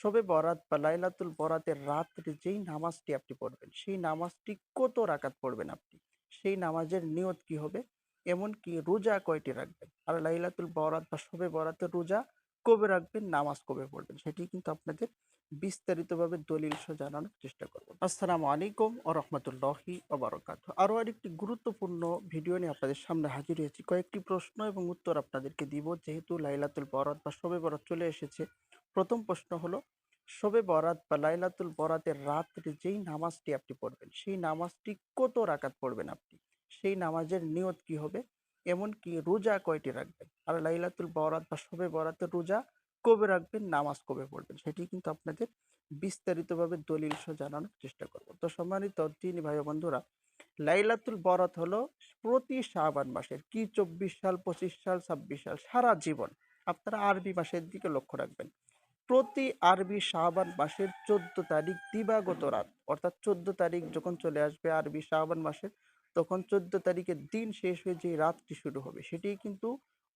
শবে বরাত বা লাইলাতুল বরাতের রাত্রে যেই নামাজটি আপনি পড়বেন, সেই নামাজটি কত রাকাত পড়বেন আপনি? সেই নামাজের নিয়ত কি হবে? এমনকি রোজা কয়টি রাখবেন? আর লাইলাতুল বরাত বা শবে বরাতের রোজা কবে রাখবেন? নামাজ কবে পড়বেন? সেটি কিন্তু আপনাদের বিস্তারিতভাবে দলিল সহ জানানোর চেষ্টা করব। আসসালামু আলাইকুম ও রহমতুল্লাহি ওবরাকাত আরও আরেকটি গুরুত্বপূর্ণ ভিডিও নিয়ে আপনাদের সামনে হাজির হয়েছি। কয়েকটি প্রশ্ন এবং উত্তর আপনাদেরকে দিব। যেহেতু লাইলাতুল বরাত বা শবে বরাত চলে এসেছে প্রথম প্রশ্ন হলো, শবে বরাত বা লাইলাতুল বরাতের রাত্রে যেই নামাজটি আপনি পড়বেন, সেই নামাজটি কত রাকাত পড়বেন আপনি? সেই নামাজের নিয়ত কি হবে? এমনকি রোজা কয়টি রাখবেন? আর লাইলাতুল বরাত বা শবে বরাতের রোজা কবে রাখবেন? নামাজ কবে পড়বেন? সেটি কিন্তু আপনাদের বিস্তারিতভাবে দলিল সহ জানানোর চেষ্টা করব। তো সম্মানিত তিনি ভাই বন্ধুরা, লাইলাতুল বরাত হলো প্রতি শাবান মাসের কি চব্বিশ সাল, পঁচিশ সাল, ছাব্বিশ সাল, সারা জীবন আপনারা আরবি মাসের দিকে লক্ষ্য রাখবেন। প্রতি আরবি শাবান মাসের চোদ্দ তারিখ দিবাগত রাত, অর্থাৎ চোদ্দ তারিখ যখন চলে আসবে আরবি শাবান মাসের তখন চোদ্দ তারিখের দিন শেষ হয়ে যে রাতটি শুরু হবে সেটি কিন্তু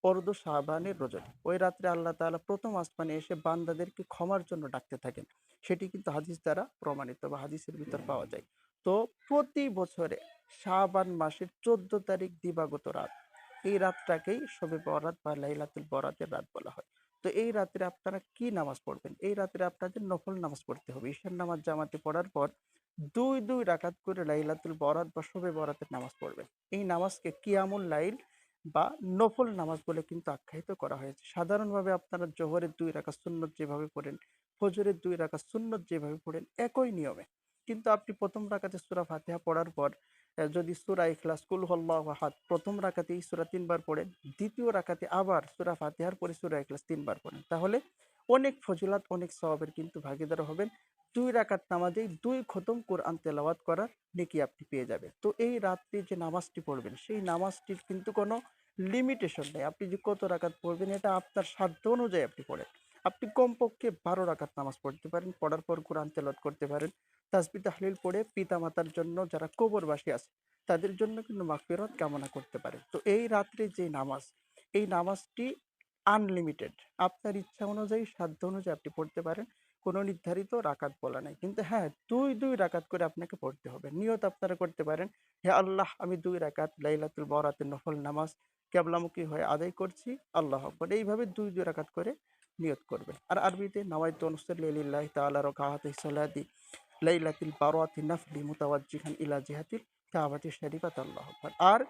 অর্ধ শাহবানের রজনী ওই রাত্রে আল্লাহ তাআলা প্রথম আসমানে এসে বান্দাদেরকে ক্ষমার জন্য ডাকতে থাকেন। সেটি কিন্তু হাদিস দ্বারা প্রমাণিত বা হাদিসের ভিতর পাওয়া যায়। তো প্রতি বছরে শাহবান মাসের চোদ্দ তারিখ দিবাগত রাত, এই রাতটাকেই শবে বরাত বা লাইলাতুল বরাতের রাত বলা হয়। তো এই রাত্রে আপনারা কি নামাজ পড়বেন? এই রাত্রে আপনাদের নফল নামাজ পড়তে হবে। ঈশান নামাজ জামাতে পড়ার পর দুই দুই রাকাত করে লাইলাতুল বরাত বা শবে বরাতের নামাজ পড়বেন। এই নামাজকে কিয়ামুল লাইল বা নফল নামাজ বলে কিন্তু আখ্যায়িত করা হয়েছে। সাধারণভাবে আপনারা জোহরের দুই রাকাত সুন্নত যেভাবে পড়েন, ফজরের দুই রাকাত সুন্নত যেভাবে পড়েন একই নিয়মে। কিন্তু আপনি প্রথম রাকাতে সূরা ফাতিহা পড়ার পর যদি সূরা ইখলাস, কুল হুয়াল্লাহু আহাদ প্রথম রাকাতেই সুরা তিনবার পড়েন, দ্বিতীয় রাকাতে আবার সুরা ফাতিহার পরে সূরা ইখলাস তিনবার পড়েন। তাহলে অনেক ফজিলাত, অনেক স্বভাবের কিন্তু ভাগীদার হবেন। দুই রাকাত নামাজেই দুই খতম কোরআন তেলাওয়াত করার নেকি আপনি পেয়ে যাবেন। তো এই রাত্রি যে নামাজটি পড়বেন, সেই নামাজটির কিন্তু কোনো লিমিটেশন নেই। আপনি যে কত রাকাত পড়বেন, এটা আপনার সাধ্য অনুযায়ী আপনি পড়েন। আপনি কমপক্ষে বারো রাকাত নামাজ পড়তে পারেন, পড়ার পর কোরআন তেলাওয়াত করতে পারেন তাসবি তাহলিল পড়ে পিতা মাতার জন্য যারা কবরবাসী আছে, তাদের জন্য কিন্তু মাগফিরাত কামনা করতে পারেন। তো এই রাত্রে যে নামাজ, এই নামাজটি আনলিমিটেড আপনার ইচ্ছা অনুযায়ী, সাধ্য অনুযায়ী আপনি পড়তে পারেন, কোনো নির্ধারিত রাকাত বলা নাই। কিন্তু হ্যাঁ দুই দুই রাকাত করে আপনাকে পড়তে হবে, নিয়ত আপনারা করতে পারেন, হে আল্লাহ, আমি দুই রাকাত লাইলাতুল বরাতের নফল নামাজ কেবলামুখী হয়ে আদায় করছি, আল্লাহ আকবর। এইভাবে দুই দুই রাকাত করে নিয়ত করবে আর আরবিতে নাওয়াইতু অনুসল্লি লিল্লাহি তাআলা রাকাআতি সালাতি লাইলাতুল বারাতি নাফলি মুতাওয়াজ্জিহান ইলা জিহাতিল কাবাতি শরীফাত আল্লাহু আর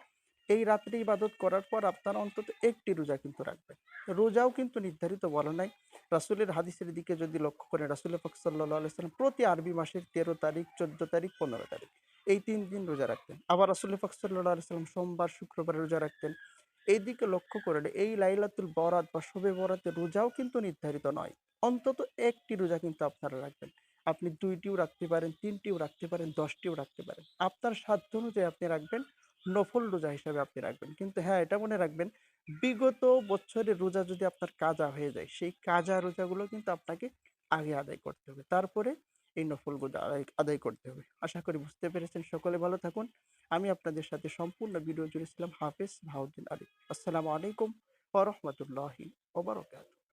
এই রাত্রে ইবাদত করার পর আপনারা অন্তত একটি রোজা কিন্তু রাখবেন। রোজাও কিন্তু নির্ধারিত বলা নাই। রাসুলের হাদিসের দিকে যদি লক্ষ্য করেন, রাসূল পাক সাল্লাল্লাহু আলাইহি সাল্লাম প্রতি আরবি মাসের তেরো তারিখ, চোদ্দ তারিখ, পনেরো তারিখ এই তিন দিন রোজা রাখতেন। আবার রাসূল পাক সাল্লাল্লাহু আলাইহি সাল্লাম সোমবার, শুক্রবার রোজা রাখতেন। এই দিকে লক্ষ্য করলে এই লাইলাতুল বরাত বা শবে বরাতের রোজাও কিন্তু নির্ধারিত নয়। অন্তত একটি রোজা কিন্তু আপনারা রাখবেন। আপনি দুইটিও রাখতে পারেন, তিনটিও রাখতে পারেন, দশটিও রাখতে পারেন। আপনার সাধ্য অনুযায়ী আপনি রাখবেন, নফল রোজা হিসাবে আপনি রাখবেন। কিন্তু হ্যাঁ এটা মনে রাখবেন, বিগত বছরের রোজা যদি আপনার কাজা হয়ে যায়, সেই কাজা রোজাগুলো কিন্তু আপনাকে আগে আদায় করতে হবে। তারপরে এই নফল রোজা আদায় আদায় করতে হবে। আশা করি বুঝতে পেরেছেন। সকলে ভালো থাকুন। আমি আপনাদের সাথে সম্পূর্ণ ভিডিও জুড়েছিলাম। হাফেজ ভাউদ্দিন আলী আসসালামু আলাইকুম ওয়া রাহমাতুল্লাহি ওয়া বারাকাতুহু।